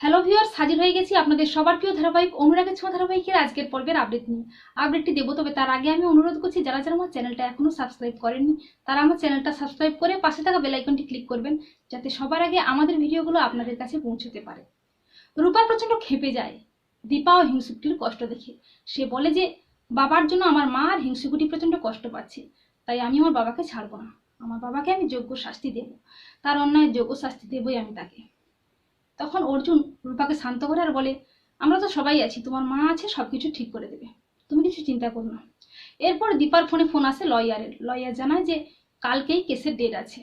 Hello viewers হাজির হয়ে গেছি আপনাদের সবার প্রিয় ধারাবাহিক অনুরাগের ছোঁয়া ধারাবাহিকের আজকের পর্বের আপডেট নিয়ে। আপডেটটি দেবো, তবে তার আগে আমি অনুরোধ করছি, যারা যারা আমার চ্যানেলটা এখনও সাবস্ক্রাইব করেননি, তারা আমার চ্যানেলটা সাবস্ক্রাইব করে পাশে থাকা বেল আইকনটি ক্লিক করবেন, যাতে সবার আগে আমাদের ভিডিওগুলো আপনাদের কাছে পৌঁছতে পারে। রূপা প্রচণ্ড খেপে যায়। দীপা ও হিংসুকুটির কষ্ট দেখে। সে বলে যে, বাবার জন্য আমার মা আর হিংসুকুটি প্রচণ্ড কষ্ট পাচ্ছে, তাই আমি আমার বাবাকে ছাড়বো না। আমার বাবাকে আমি যোগ্য শাস্তি দেব। তার অন্যায় যোগ্য শাস্তি দেবই আমি তাকে। তখন অর্জুন রূপাকে শান্ত করে আর বলে, আমরা তো সবাই আছি, তোমার মা আছে সব কিছু ঠিক করে দেবে। তুমি কিছু চিন্তা করো না। এরপর দীপার ফোনে ফোন আসে লয়ারের। লয়ার জানায় যে কালকেই কেসের ডেট আছে,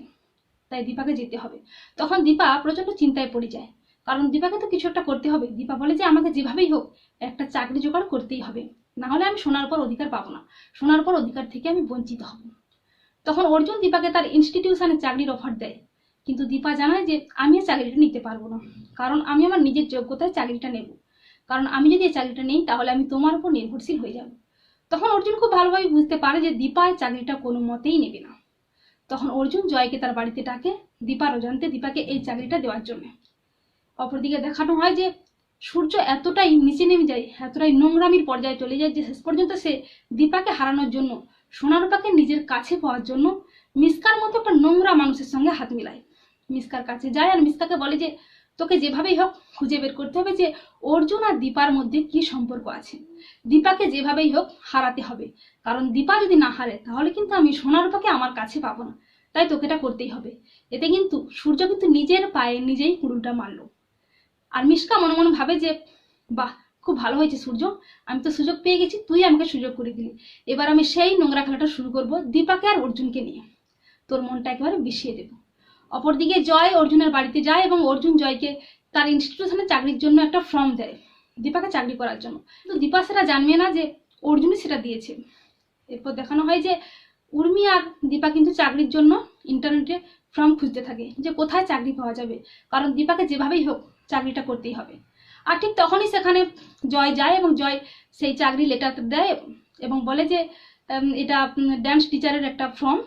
তাই দীপাকে যেতে হবে। তখন দীপা প্রচণ্ড চিন্তায় পড়ে যায়। কারণ দীপাকে তো কিছু একটা করতে হবে। দীপা বলে যে, আমাকে যেভাবেই হোক, একটা চাকরি জোগাড় করতেই হবে। না হলে আমি শোনার পর অধিকার পাবো না। শোনার পর অধিকার থেকে আমি বঞ্চিত হব। তখন অর্জুন দীপাকে তার ইনস্টিটিউশনে চাকরির অফার দেয়। কিন্তু দীপা জানায় যে আমি চাকরিটা নিতে পারব না। কারণ আমি আমার নিজের যোগ্যতায় চাকরিটা নেব। কারণ আমি যদি এই চাকরিটা নেই, তাহলে আমি তোমার উপর নির্ভরশীল হয়ে যাব। তখন অর্জুন খুব ভালোভাবে বুঝতে পারে যে দীপা এই চাকরিটা কোনো মতেই নেবে না। তখন অর্জুন জয়কে তার বাড়িতে ডাকে দীপার অজান্তে দীপাকে এই চাকরিটা দেওয়ার জন্য। অপরদিকে দেখানো হয় যে সূর্য এতটাই নিচে নেমে যায়, এতটাই নোংরামির পর্যায়ে চলে যায় যে শেষ পর্যন্ত সে দীপাকে হারানোর জন্য, সোনারূপাকে নিজের কাছে পাওয়ার জন্য মিসকার মতো একটা নোংরা মানুষের সঙ্গে হাত মিলায়। মিসকার কাছে যায় আর মিসকাকে বলে যে, তোকে যেভাবেই হোক খুঁজে বের করতে হবে যে, অর্জুন আর দীপার মধ্যে কি সম্পর্ক আছে। দীপাকে যেভাবেই হোক হারাতে হবে। কারণ দীপা যদি না হারে, তাহলে কিন্তু আমি সোনার সোনারূপাকে আমার কাছে পাবো না। তাই তোকে এটা করতেই হবে। এতে কিন্তু সূর্য কিন্তু নিজের পায়ে নিজেই কুড়ুলটা মারলো। আর মিসকা মনে মনে ভাবে যে, বাহ, খুব ভালো হয়েছে সূর্য। আমি তো সুযোগ পেয়ে গেছি, তুই আমাকে সুযোগ করে দিলি। এবার আমি সেই নোংরা খেলাটা শুরু করব দীপাকে আর অর্জুনকে নিয়ে। তোর মনটা একেবারে বিষিয়ে দেবো। অপরদিকে জয় অর্জুনের বাড়িতে যায় এবং অর্জুন জয়কে তার ইনস্টিটিউশনে চাকরির জন্য একটা ফর্ম দেয়, দীপাকে চাকরি করার জন্য। কিন্তু দীপা সেটা জানবে না যে অর্জুনই সেটা দিয়েছে। এরপর দেখানো হয় যে উর্মি আর দীপা কিন্তু চাকরির জন্য ইন্টারনেটে ফর্ম খুঁজতে থাকে যে কোথায় চাকরি পাওয়া যাবে। কারণ দীপাকে যেভাবেই হোক চাকরিটা করতেই হবে। আর ঠিক তখনই সেখানে জয় যায় এবং জয় সেই চাকরি লেটার দেয় এবং বলে যে এটা ড্যান্স টিচারের একটা ফর্ম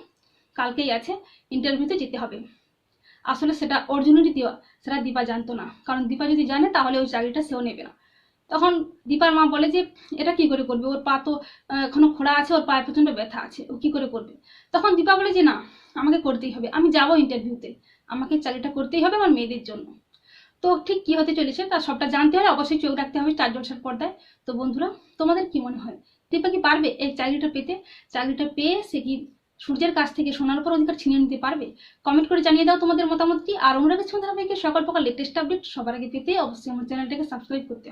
কালকেই আছে ইন্টারভিউতে যেতে হবে। আসলে সেটা অর্জুনেরই দেওয়া সেটা দীপা জানতো না। কারণ দীপা যদি জানে, তাহলে ওই চাকরিটা সেও নেবে না। তখন দীপার মা বলে যে, এটা কি করে করবে? ওর পা তো এখনও খোড়া আছে, ওর পায়ে প্রচণ্ড ব্যথা আছে। ও কি করে করবে? তখন দীপা বলে যে, না, আমাকে করতেই হবে। আমি যাব ইন্টারভিউতে আমাকে চাকরিটা করতেই হবে আমার মেয়েদের জন্য। তো ঠিক কি হতে চলেছে তার সবটা জানতে হলে অবশ্যই চোখ রাখতে হবে চার জলসার পর্দায়। তো বন্ধুরা, তোমাদের কি মনে হয়? দীপা কি পারবে এই চাকরিটা পেতে? চাকরিটা পেয়ে সে কি সূর্যের কাছ থেকে শোনার পর অধিকার ছিনিয়ে নিতে পারবে? কমেন্ট করে জানিয়ে দাও তোমাদের মতামতটি। আর অনুরাগের সন্ধ্যা সকল প্রকার লেটেস্ট আপডেট সবার আগে পেতে অবশ্যই আমার চ্যানেলটাকে সাবস্ক্রাইব করতে